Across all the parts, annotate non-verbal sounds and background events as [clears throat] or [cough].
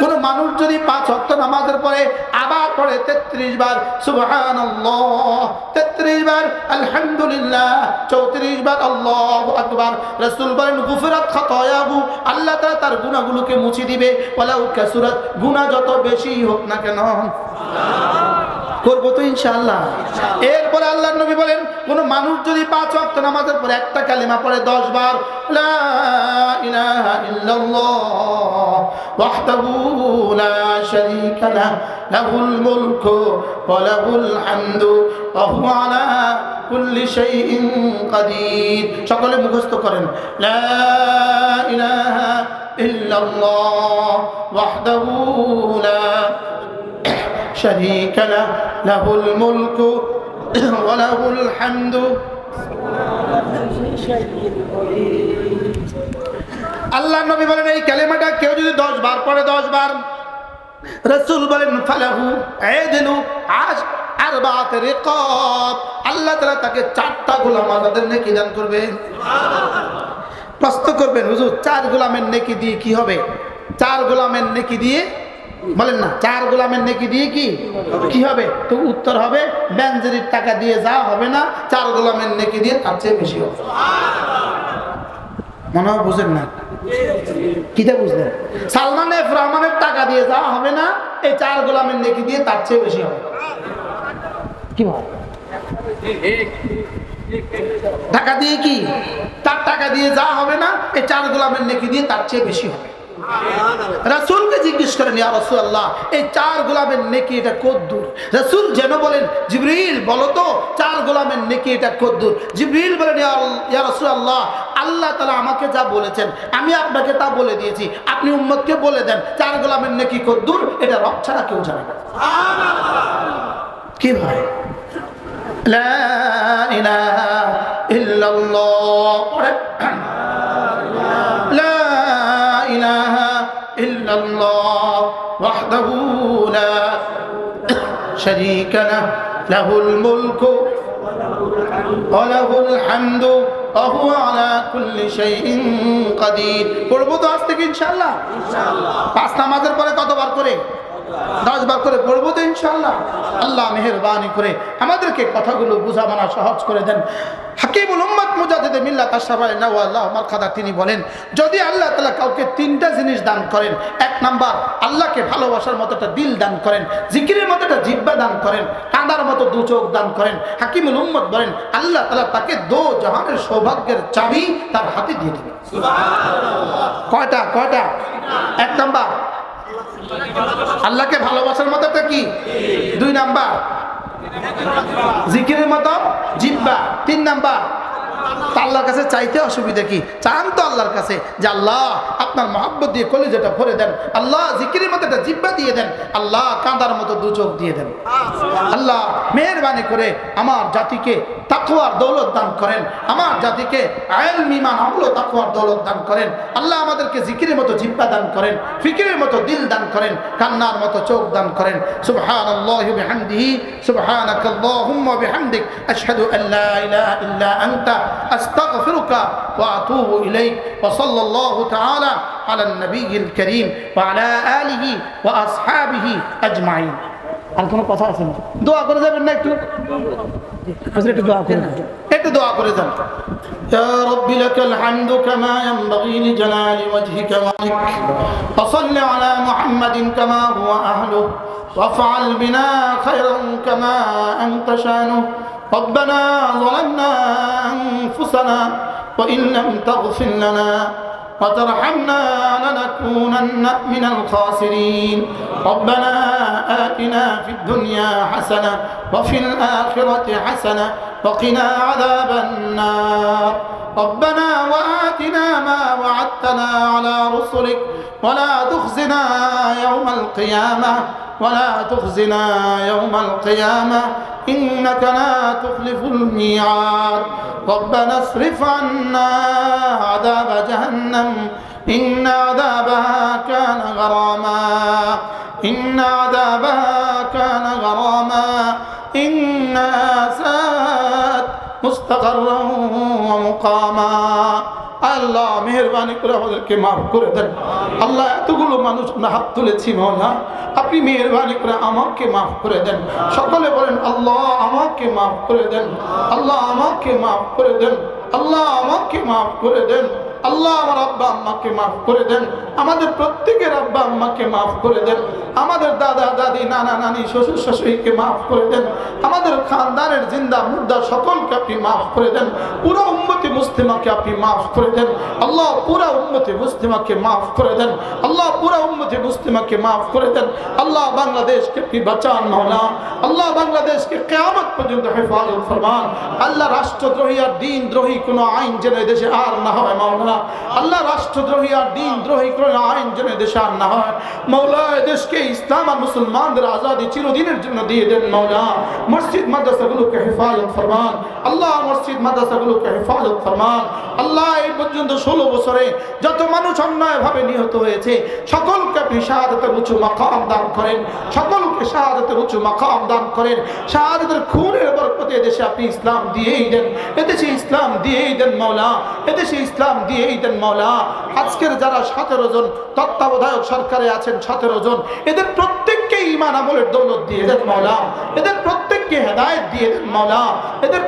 কোন মানুষ যদি পাঁচ অক্ট নামাজের পরে আবার পড়ে তেত্রিশ বার সুবহান তেত্রিশ বার, আলহামদুলিল্লাহ, চৌত্রিশ বার, আল্লাহ আকবার, রসুল বলেন, গুফরাত খতয়াহু, আল্লাহ তারা তার গুণাগুলোকে মুছে দিবে। ওয়ালাউ কাসুরাত গুণা যত বেশি হোক না কেন। করব তো ইনশাআল্লাহ। এরপরে আল্লাহ নবী বলেন, কোন মানুষ যদি পাঁচ ওয়াক্ত নামাজের পরে একটা কালিমা পড়ে দশ বার সকলে মুখস্থ করেন, লা ইলাহা ইল্লাল্লাহ شريك له له الملك [clears throat] وله الحمد আল্লাহ নবী বলেন এই কালেমাটা কেউ যদি দশ বার পড়ে দশ বার রসুল বলেন ফালাহু এদিনু আজ আর বাত রেকব আল্লাহ তালা তাকে চারটা গোলাম আজাদের নেকি দান করবে প্রশ্ন করবেন হুজুর চার গোলামের নেকি দিয়ে কি হবে চার গোলামের নেকি দিয়ে বলেন না, চার গোলামের নেকি দিয়ে কি? কি হবে? তো উত্তর হবে, ব্যাঞ্জেরির টাকা দিয়ে যা হবে না, চার গোলামের নেকি দিয়ে তার চেয়ে বেশি হবে। মনে হয় বুঝেন না? কিটা বুঝলেন? সালমান এফ রহমানের টাকা দিয়ে যা হবে না, এই চার গোলামের নেকি দিয়ে তার চেয়ে বেশি হবে। কি বল? টাকা দিয়ে কি? তার টাকা দিয়ে যা হবে না, এই চার গোলামের নেকি দিয়ে তার চেয়ে বেশি হবে। রাসুলকে জিজ্ঞেস করেন, ইয়া রসুল আল্লাহ এই চার গোলামের নেকি এটা কদ্দুর রাসুল যেন বলেন, জিবরিল, বলো তো, চার গোলামের নেকি এটা কদ্দুর জিবরিল বলেন, ইয়া রসুল আল্লাহ আল্লাহ তালা আমাকে যা বলেছেন, আমি আপনাকে তা বলে দিয়েছি। আপনি উম্মতকে বলে দেন, চার গোলামের নেকি কদ্দুর এটা রব ছাড়া কেউ জানে না। কি ভাই লা ইলাহা ইল্লাল্লাহ شريك له له الملك وله الحمد وهو على كل شيء قدير পড়বো তো আজ থেকে ইনশাআল্লাহ পাঁচ নামাজের পরে কতবার করে বার করে পড়ব তো ইনশাআল্লাহ। আল্লাহ মেহরবানি করে আমাদেরকে কথাগুলো বুঝাবানা সহজ করে দেন। হাকিমুল উম্মত মুজাহিদে মিল্লাত আশরাফ আল্লাহ মারখাদা তিনি বলেন যদি আল্লাহ তাআলা কাউকে তিনটা জিনিস দান করেন এক নাম্বার আল্লাহকে ভালোবাসার মতো একটা দিল দান করেন জিকিরের মতো একটা জিব্বা দান করেন কাঁদার মতো দু চোখ দান করেন হাকিমুল উম্মত বলেন আল্লাহ তাআলা তাকে দো জাহানের সৌভাগ্যের চাবি তার হাতে দিয়ে দেবে কয়টা? কয়টা? এক নাম্বার আল্লাহকে ভালোবাসার মতো একটা কি? দুই নাম্বার। জিকিরের মতো জিব্বা। তিন নাম্বার। আল্লাহর কাছে চাইতে অসুবিধা কি? চান তো আল্লাহর কাছে যে আল্লাহ আপনার মহাব্বত দিয়ে কলিজাটা ভরে দেন। আল্লাহ জিকিরের মতো একটা জিব্বা দিয়ে দেন। আল্লাহ কাঁদার মতো দু চোখ দিয়ে দেন। আল্লাহ মেহরবানি করে আমার জাতিকে তাকুয়ার দৌলত দান করেন। আমার জাতিকে আয়েল মিমান আমলো তাকুয়ার দৌলত দান করেন। আল্লাহ আমাদেরকে জিকিরের মতো জিব্বা দান করেন, ফিকিরের মতো দিল দান করেন, কান্নার মতো চোখ দান করেন। সুবহান আল্লাহ বিহামদিহি সুবহানাক আল্লাহুম্মা বিহামদিক, আশহাদু আন লা ইলাহা ইল্লা আনতা আস্তাগফিরুকা ওয়া আতুবু ইলাইক ওয়া সাল্লাল্লাহু তাআলা على النبي الكريم وعلى آله وأصحابه أجمعين আর কোনো কথা আছে না দোয়া করে যাবেন না একটু একটু দোয়া করে একটু দোয়া করে যান يا رب لك الحمد كما ينبغي لجلال وجهك وملك وصل على محمد كما هو أهله وافعل بنا خيرا كما أنت شانه ربنا ظلمنا أنفسنا وإن لم تغفر لنا وترحمنا لنكونن من الخاسرين. ربنا آتنا في الدنيا حسنة وفي الآخرة حسنة وقنا عذاب النار. ربنا وآتنا ما وعدتنا على رسلك ولا تخزنا يوم القيامة. ولا تخزنا يوم القيامة. إنك لا تخلف الميعاد. ربنا اصرف عنا عذاب جهنم. إن عذابها كان غراما. إن عذابها كان غراما. إنها ساءت مستقرا ومقاما. আল্লাহ, মেহরবানি করে আমাদেরকে মাফ করে দেন। আল্লাহ, এতগুলো মানুষ আমরা হাত তুলেছি, মৌলা। আপনি মেহরবানি করে আমাকে মাফ করে দেন। সকলে বলেন, আল্লাহ আমাকে মাফ করে দেন। আল্লাহ আমাকে মাফ করে দেন। আল্লাহ আমাকে মাফ করে দেন। আল্লাহ আমার আব্বা আম্মাকে মাফ করে দেন। আমাদের প্রত্যেকের আব্বা আম্মাকে মাফ করে দেন। আমাদের দাদা, দাদি, নানা, নানি, শ্বশুর শাশুড়িকে মাফ করে দেন। আমাদের খানদানের জিন্দা, মুর্দা সকলকে আপনি মাফ করে দেন। পুরো উম্মতি মুসলিমাকে আপনি মাফ করে দেন। আল্লাহ পুরা উম্মতি মুসলিমাকে মাফ করে দেন। আল্লাহ পুরা উম্মতি মুসলিমাকে মাফ করে দেন। আল্লাহ বাংলাদেশকে আপনি বাঁচান মাওলা আল্লাহ বাংলাদেশকে কেয়ামত পর্যন্ত হেফাজত ফরমান। আল্লাহ রাষ্ট্রদ্রোহী আর দিন দ্রোহী কোনো আইন যেন দেশে আর না হয় মাওলা আল্লাহ রাষ্ট্রদ্রোহী আর দিন দ্রোহী কোনো আইন যেন দেশে আর হয়। মৌলা দেশকে ইসলাম আর মুসলমানদের আজাদি চিরদিনের জন্য দিয়ে দেন মৌলা মসজিদ, মাদ্রাসাগুলোকে হেফাজত ফরমান। আল্লাহ মসজিদ, মাদ্রাসাগুলোকে হেফাজত ফরমান। আল্লাহ, এই পর্যন্ত ষোলো বছরে যত মানুষ অন্যায়ভাবে নিহত হয়েছে, সকলকে আপনি উঁচু দান করেন। সকলকে শাহাদাতের উঁচু দান করেন। খুনের বরকতে এদেশে আপনি ইসলাম দিয়েই দেন। এদেশে ইসলাম দিয়েই দেন মৌলা এদেশে ইসলাম দিয়েই দেন মৌলা আজকের যারা সতেরো জন তত্ত্বাবধায়ক সরকারে আছেন সতেরো জন। এদের প্রত্যেককে ইমান আমলের দৌলত দিয়ে দেন মৌলা। এদের প্রত্যেককে হেদায়ত দিয়ে দেন মৌলা। এদের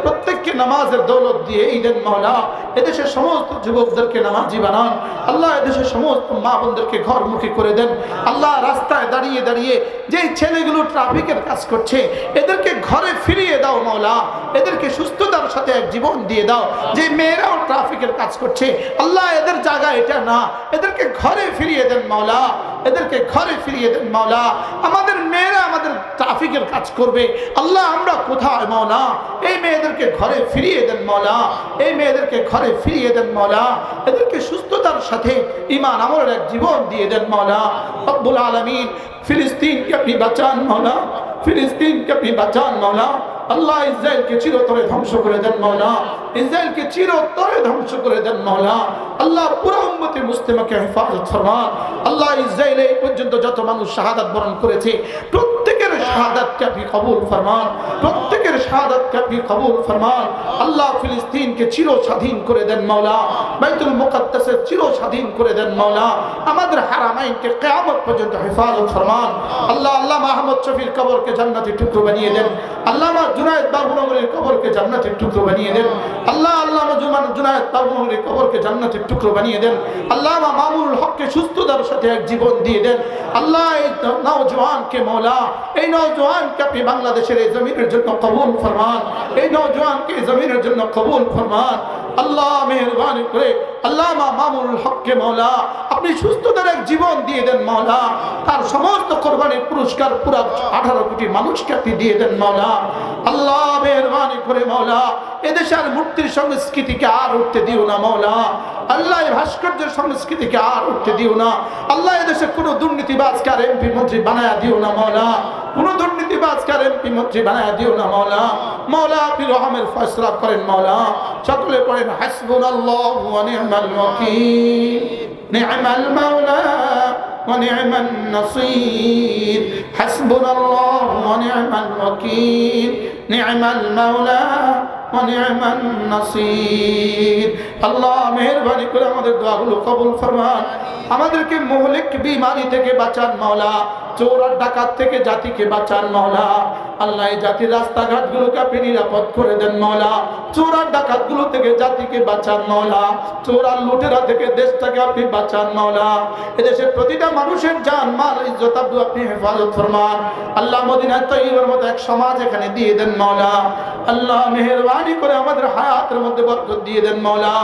প্রত্যেককে নামাজের দৌলত দিয়ে দেন মৌলা এদেশের সমস্ত যুবকদেরকে নামাজি বানান। আল্লাহ এদেশের সমস্ত মা বোনদেরকে ঘরমুখী করে দেন। আল্লাহ রাস্তায় দাঁড়িয়ে দাঁড়িয়ে যেই ছেলেগুলো ট্রাফিকের কাজ করছে, এদেরকে ঘরে ফিরিয়ে দাও মৌলা। এদেরকে সুস্থতার সাথে এক জীবন দিয়ে দাও। যে মেয়েরাও ট্রাফিকের কাজ করছে, আল্লাহ এদের জায়গা এটা না। এদেরকে ঘরে ফিরিয়ে দেন মাওলা এদেরকে ঘরে ফিরিয়ে দেন মাওলা। আমাদের মেয়েরা আমাদের ট্রাফিকের কাজ করবে। আল্লাহ, আমরা কোথায় মাওলা? এই মেয়েদেরকে ঘরে ফিরিয়ে দেন মাওলা। এই মেয়েদেরকে ঘরে ফিরিয়ে দেন মাওলা। এদেরকে সুস্থতার সাথে ইমান আমলের এক জীবন দিয়ে দেন মাওলা। রব্বুল আলামিন, ফিলিস্তিনকে আপনি বাঁচান মাওলা। ফিলিস্তিনকে আপনি বাঁচান মাওলা। আল্লাহ ইসরায়েলকে চিরতরে ধ্বংস করে দেন মাওলা ইসরায়েলকে চিরতরে ধ্বংস করে দেন মাওলা আল্লাহ পুরো উম্মতে মুসলিমাকে হেফাজত ফরমান। আল্লাহ ইসরায়েলে এই পর্যন্ত যত মানুষ শাহাদাত বরণ করেছে, প্রত্যেকের শাহাদাতকে আপনি কবুল ফরমান। প্রত্যেকের শাহাদাতকে আপনি কবুল ফরমান। আল্লাহ ফিলিস্তিনকে চির স্বাধীন করে দেন মাওলা বাইতুল মুকাদ্দাসের চির স্বাধীন করে দেন মাওলা আমাদের হারামাইনকে কিয়ামত পর্যন্ত হেফাজত ফরমান। আল্লাহ আল্লাহ মাহমুদ শফির কবরকে জান্নাতি টুকরো বানিয়ে দেন। আল্লামা জুনায়দ বাবুনগরীর কবরকে জান্নাতের টুকরো বানিয়ে দেন। আল্লাহ জুমান জুনায়েদ বাবুনগরের কবরকে জান্নাতের টুকরো বানিয়ে দেন। আল্লামা মামুনুল হককে সুস্থতার সাথে এক জীবন দিয়ে দেন। আল্লাহ এই নওজোয়ানকে মৌলা, এই নওজোয়ানকে আপনি বাংলাদেশের এই জমিনের জন্য কবুল ফরমান, এই নওজোয়ানকে জমিনের জন্য কবুল ফরমান। আল্লাহ মেহরবানি করে আল্লাহ মামুল হককে মৌলা আপনি সুস্থতার এক জীবন দিয়ে দেন মৌলা তার সমস্ত কোরবানির পুরস্কার পুরা আঠারো কোটি মানুষকে আপনি দিয়ে দেন মৌলা আল্লাহ মেহরবানি করে মৌলা এদেশের মূর্তির সংস্কৃতিকে আর উঠতে দিও না মৌলা আল্লাহ ভাস্কর্যের সংস্কৃতিকে আর উঠতে দিও না। আল্লাহ এদেশে কোনো দুর্নীতিবাজকে আর এমপি মন্ত্রী বানায় দিও না মৌলা কোনো দুর্নীতিবাজকে আর এমপি মন্ত্রী বানায় দিও না মৌলা মৌলা আপনি রহমের ফয়সলা করেন মৌলা সকলে পড়েন হাসবুন আল্লাহ নি'মাল ওয়াকিল নি'মাল মাওলা ونعم النصير حسبنا الله ونعم الوكيل نعم المولى ونعم النصير আল্লাহ মেহরবানি করে আমাদের দোয়াগুলো কবুল ফরমান। আমাদেরকে মোহলিক বিমারি থেকে বাঁচান মাওলা চোর আর ডাকাত থেকে জাতিকে বাঁচান মাওলা। আল্লাহ এই জাতির রাস্তাঘাটগুলোকে আপনি নিরাপদ করে দেন মাওলা। চোর আর ডাকাতগুলো থেকে জাতিকে বাঁচান মাওলা। চোর আর লুটেরা থেকে দেশটাকে আপনি বাঁচান মাওলা। এদেশের প্রতিটা মানুষের জান, মাল, ইজ্জত আপনি হেফাজত ফরমান। আল্লাহ মদিনা তৈবার মতো এক সমাজ এখানে দিয়ে দেন মাওলা। আল্লাহ মেহরবানি করে আমাদের হায়াতের মধ্যে বরকত দিয়ে দেন মাওলা।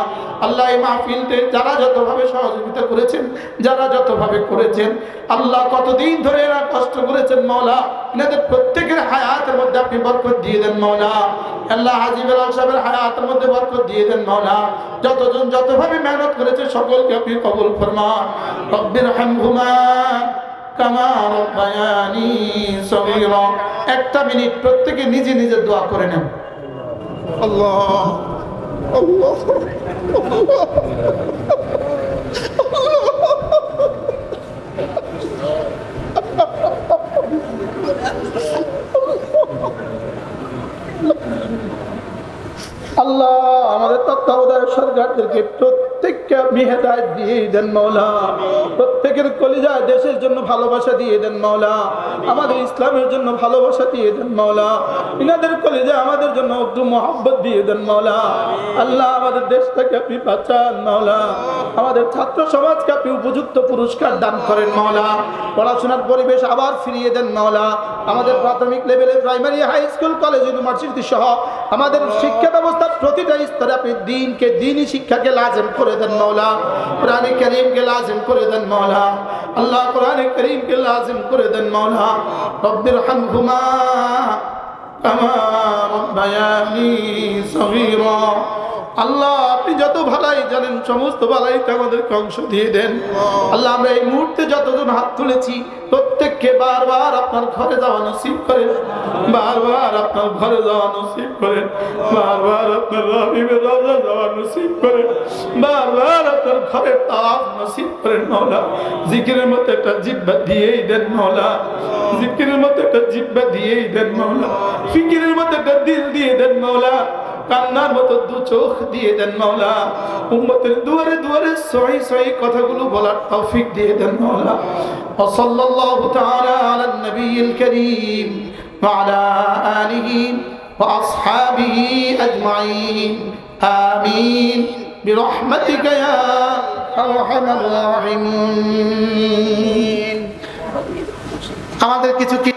আল্লাহ এই মাহফিলতে যারা যতভাবে সহযোগিতা করেছেন, যারা যতভাবে করেছেন, আল্লাহ কতদিন ধরে এরা কষ্ট করেছেন মাওলা। এনাদের প্রত্যেকের হায়াতের মধ্যে আপনি বরকত দিয়ে দেন মাওলা। আল্লাহ হাজিব আল সাহেবের হায়াতের মধ্যে বরকত দিয়ে দেন মাওলা। যতজন যতভাবে মেহনত করেছে, সকলকে আপনি কবুল ফরমান। রব্বির হামহুমা কামা রব্বায়ানি সগীরা। একটা মিনিট প্রত্যেকে নিজে নিজে দোয়া করে নেন। আল্লাহ। আল্লাহ আল্লাহ আমাদের তত্ত্বাবধায়ক সরকারদেরকে প্রত্যেককে আপনি দিয়ে দেন মৌলা প্রত্যেকের কলিজা দেশের জন্য ভালোবাসা দিয়ে দেন মৌলা আমাদের ইসলামের জন্য ভালোবাসা দিয়ে দেন মৌলা ইনাদের কলিজা আমাদের জন্য একটু মহব্বত দিয়ে দেন মৌলা আল্লাহ আমাদের দেশটাকে আপনি বাঁচান মৌলা আমাদের ছাত্র সমাজকে আপনি উপযুক্ত পুরস্কার দান করেন মৌলা পড়াশোনার পরিবেশ আবার ফিরিয়ে দেন মৌলা আমাদের প্রাথমিক লেভেলে primary high school college university সহ আমাদের শিক্ষা ব্যবস্থার প্রতিটা স্তরে আপনি দিনকে দিনই শিক্ষাকে লাজেম করে দেন মৌলা কোরআনে করিমকে লাজেম করে দেন মৌলা আল্লাহ কোরআনে করিমকে লাজেম করে দেন মৌলা রব্বির হামহুমা কামা রব্বায়ানি সগীরা। আল্লাহ, আপনি যত ভালাই জানেন, সমস্ত ভালাইতে আমাদেরকে অংশ দিয়ে দেন। আল্লাহ, আমরা এই মুহূর্তে যতজন হাত তুলেছি, প্রত্যেককে বারবার আপনার ঘরে যাওয়া নসিব করেন। বারবার আপনার ঘরে যাওয়া নসিব করেন। বারবার আপনার রবিবে রোজা যাওয়া নসিব করেন। বারবার আপনার ঘরে তাপ নসিব করেন মৌলা জিকিরের মতো একটা জিব্বা দিয়েই দেন মৌলা জিকিরের মতো একটা জিব্বা দিয়েই দেন মৌলা ফিকিরের মতো একটা দিল দিয়ে দেন মৌলা কান্নার মতো দু চোখ দিয়ে দেন মাওলা উম্মতের দুয়ারে দুয়ারে সহি সহি কথাগুলো বলার তৌফিক দিয়ে দেন মাওলা وصلى الله تعالى على النبي الكريم وعلى آله وأصحابه أجمعين آمين برحمتك يا أرحم الراحمين আমাদের কিছু কি